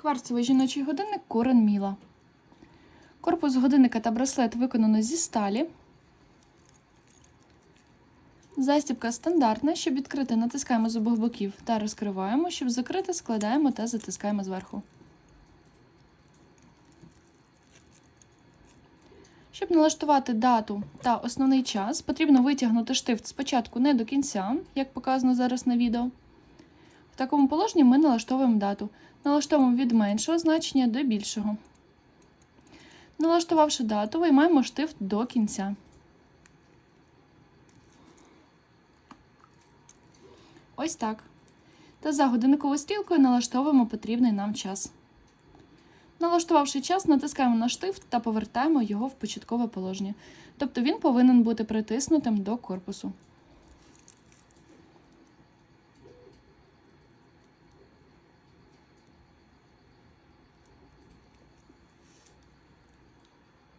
Кварцевий жіночий годинник Корен Міла. Корпус годинника та браслет виконано зі сталі. Застібка стандартна. Щоб відкрити, натискаємо з обох боків та розкриваємо. Щоб закрити, складаємо та затискаємо зверху. Щоб налаштувати дату та основний час, потрібно витягнути штифт спочатку не до кінця, як показано зараз на відео. Такому положенні ми налаштовуємо дату. Налаштовуємо від меншого значення до більшого. Налаштувавши дату, виймаємо штифт до кінця. Ось так. Та за годинниковою стрілкою налаштовуємо потрібний нам час. Налаштувавши час, натискаємо на штифт та повертаємо його в початкове положення. Тобто він повинен бути притиснутим до корпусу.